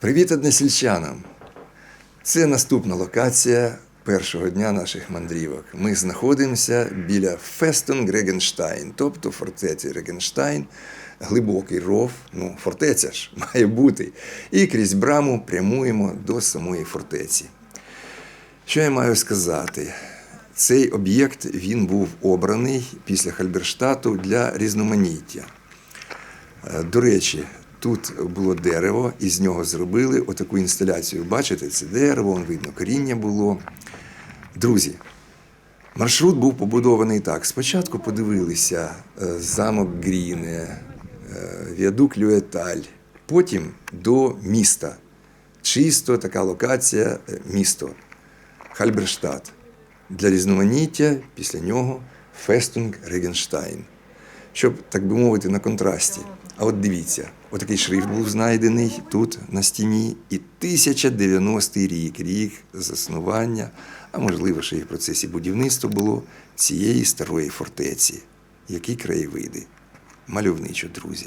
Привіт односельчанам! Це наступна локація першого дня наших мандрівок. Ми знаходимося біля Фестон Грегенштайн, тобто фортеці Регенштайн, глибокий ров, ну, фортеця ж має бути. І крізь браму прямуємо до самої фортеці. Що я маю сказати? Цей об'єкт він був обраний після Хальберштату для різноманіття. Е, До речі, тут було дерево, і з нього зробили отаку інсталяцію. Бачите, це дерево, вон видно, коріння було. Друзі, маршрут був побудований так. Спочатку подивилися е, замок Гріне, е, віадук Люеталь, потім до міста. Чисто така локація е, місто. Хальберштадт. Для різноманіття після нього Фестунг Регенштайн. Щоб, так би мовити, на контрасті. А от дивіться, отакий шрифт був знайдений тут на стіні, і 1090 рік, рік заснування, а можливо, ще й в процесі будівництва було цієї старої фортеці. Які краєвиди. Мальовничо, друзі.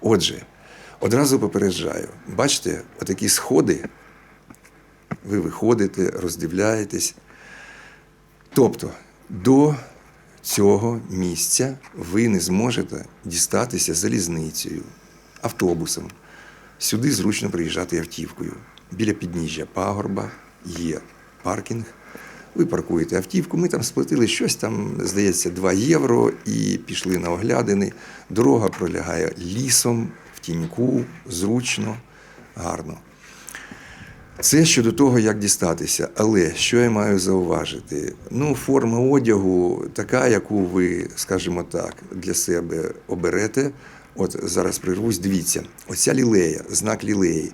Отже, одразу попереджаю, бачите, отакі сходи, ви виходите, роздивляєтесь. Тобто до цього місця ви не зможете дістатися залізницею, автобусом. Сюди зручно приїжджати автівкою. Біля підніжжя пагорба є паркінг. Ви паркуєте автівку, ми там сплатили щось там, здається, 2 євро і пішли на оглядини. Дорога пролягає лісом, в тіньку, зручно, гарно. Це щодо того, як дістатися. Але що я маю зауважити? Ну, форма одягу така, яку ви, скажімо так, для себе оберете. От зараз прирвусь, дивіться, оця лілея, знак лілеї.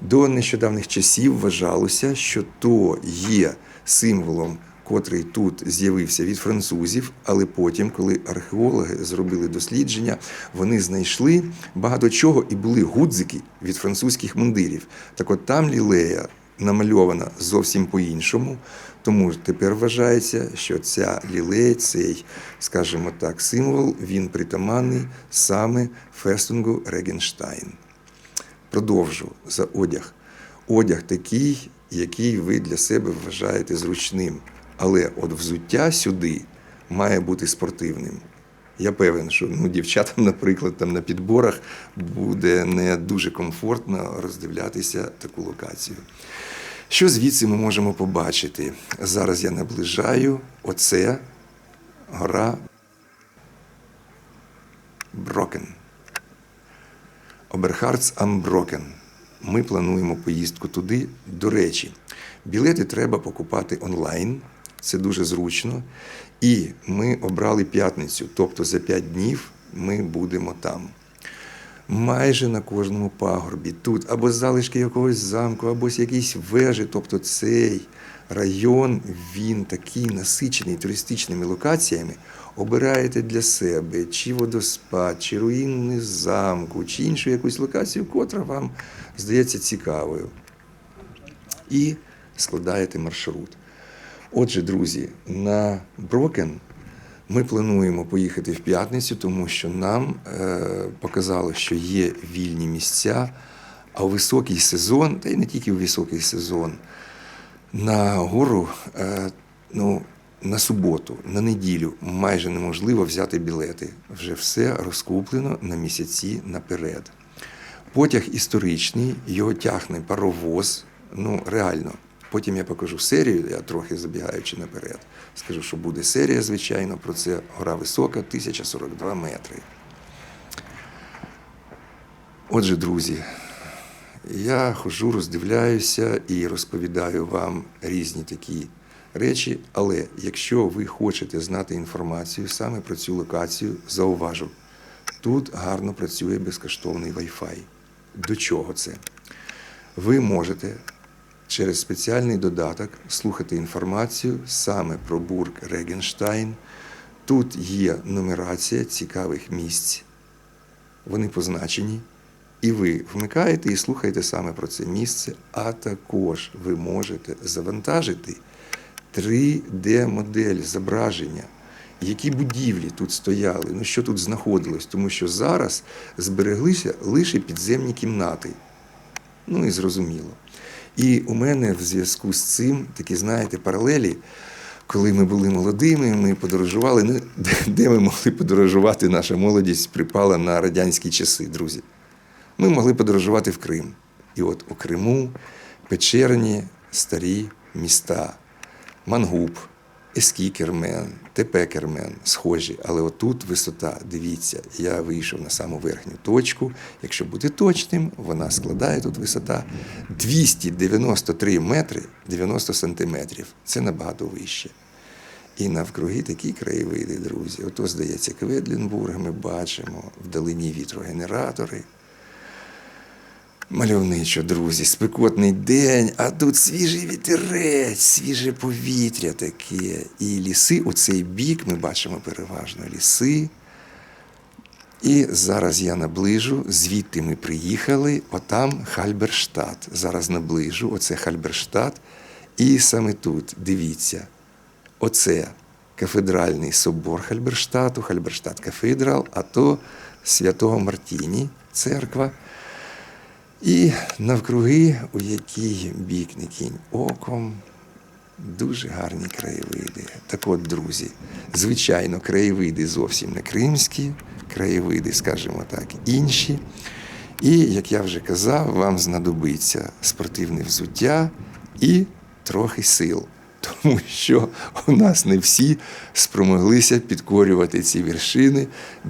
До нещодавних часів вважалося, що то є символом, котрий тут з'явився від французів, але потім, коли археологи зробили дослідження, вони знайшли багато чого і були гудзики від французьких мундирів. Так от там лілея намальована зовсім по-іншому. Тому тепер вважається, що ця лілея, цей, скажімо так, символ, він притаманний саме Фестунгу Регенштайн. Продовжу за одяг. Одяг такий, який ви для себе вважаєте зручним. Але от взуття сюди має бути спортивним. Я певен, що ну, дівчатам, наприклад, там на підборах буде не дуже комфортно роздивлятися таку локацію. Що звідси ми можемо побачити? Зараз я наближаю оце гора Брокен. Оберхардс Амброкен. Ми плануємо поїздку туди. До речі, білети треба покупати онлайн. Це дуже зручно. І ми обрали п'ятницю, тобто за 5 днів ми будемо там. Майже на кожному пагорбі. Тут або залишки якогось замку, або якісь вежі. Тобто цей район він такий насичений туристичними локаціями. Обираєте для себе чи водоспад, чи руїни замку, чи іншу якусь локацію, котра вам здається цікавою. І складаєте маршрут. Отже, друзі, на Брокен ми плануємо поїхати в п'ятницю, тому що нам е, показало, що є вільні місця, а у високий сезон, та й не тільки у високий сезон, на гору е, ну, на суботу, на неділю майже неможливо взяти білети. Вже все розкуплено на місяці наперед. Потяг історичний, його тягне паровоз. Ну, реально. Потім я покажу серію, я трохи забігаючи наперед. Скажу, що буде серія, звичайно, про це гора висока, 1042 метри. Отже, друзі, я хожу, роздивляюся і розповідаю вам різні такі речі, але якщо ви хочете знати інформацію саме про цю локацію, зауважу, тут гарно працює безкоштовний Wi-Fi. До чого це? Ви можете через спеціальний додаток слухати інформацію саме про Бург Регенштайн. Тут є нумерація цікавих місць. Вони позначені. І ви вмикаєте і слухаєте саме про це місце, а також ви можете завантажити 3D-модель зображення, які будівлі тут стояли, ну що тут знаходилось, тому що зараз збереглися лише підземні кімнати. Ну і зрозуміло. І у мене в зв'язку з цим такі, знаєте, паралелі, коли ми були молодими, ми подорожували. Ну, де, ми могли подорожувати? Наша молодість припала на радянські часи, друзі. Ми могли подорожувати в Крим. І от у Криму печерні старі міста, Мангуб, Ескікермен, Тепекермен схожі, але отут висота, дивіться, я вийшов на саму верхню точку. Якщо бути точним, вона складає тут висота 293 метри 90 сантиметрів. Це набагато вище. І навкруги такі краєвиди, друзі. Ото, здається, Кведлінбург ми бачимо, вдалині вітрогенератори. Мальовничо, друзі, спекотний день, а тут свіжий вітерець, свіже повітря таке. І ліси у цей бік ми бачимо переважно ліси. І зараз я наближу, звідти ми приїхали, отам Хальберштадт. Зараз наближу, оце Хальберштадт. І саме тут, дивіться, оце кафедральний собор Хальберштату, Хальберштадт кафедрал, а то Святого Мартіні, церква. І навкруги, у який бік не кінь оком, дуже гарні краєвиди. Так от, друзі, звичайно, краєвиди зовсім не кримські, краєвиди, скажімо так, інші. І, як я вже казав, вам знадобиться спортивне взуття і трохи сил. Тому що у нас не всі спромоглися підкорювати ці вершини,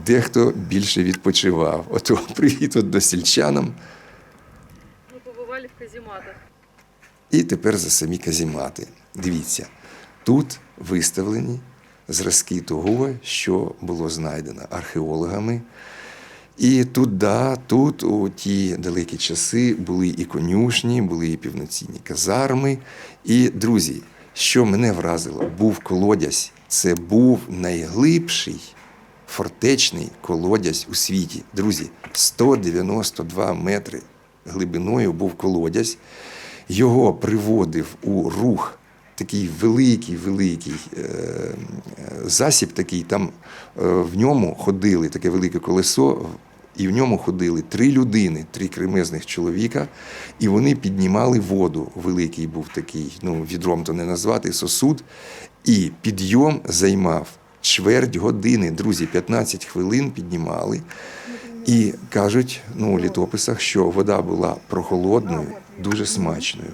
дехто більше відпочивав. Ото привіт от до сільчанам. І тепер за самі казімати. Дивіться, тут виставлені зразки того, що було знайдено археологами. І тут, да, тут у ті далекі часи були і конюшні, були і півноцінні казарми. І, друзі, що мене вразило, був колодязь. Це був найглибший фортечний колодязь у світі. Друзі, 192 метри глибиною був колодязь. Його приводив у рух такий великий, великий е, е, засіб такий, там е, в ньому ходили таке велике колесо, і в ньому ходили три людини, три кремезних чоловіка, і вони піднімали воду. Великий був такий, ну, відром то не назвати, сосуд. І підйом займав чверть години. Друзі, 15 хвилин піднімали. І кажуть ну, у літописах, що вода була прохолодною, дуже смачною.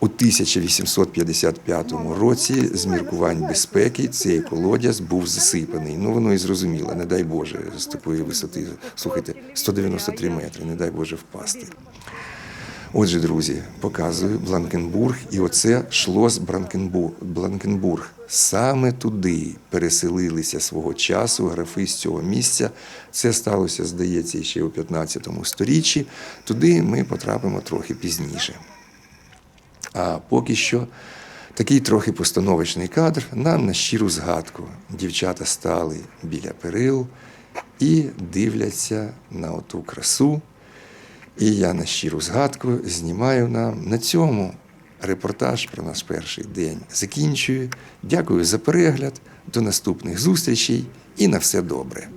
У 1855 році з міркувань безпеки цей колодязь був засипаний. Ну воно і зрозуміло, не дай Боже, з такої висоти, слухайте, 193 метри, не дай Боже впасти. Отже, друзі, показую Бланкенбург, і оце шлос Бранкенбург. Бланкенбург. Саме туди переселилися свого часу графи з цього місця. Це сталося, здається, ще у 15 сторіччі. Туди ми потрапимо трохи пізніше. А поки що такий трохи постановочний кадр нам на щиру згадку. Дівчата стали біля перил і дивляться на оту красу. І я на щиру згадку знімаю нам на цьому репортаж про наш перший день. Закінчую. Дякую за перегляд. До наступних зустрічей і на все добре.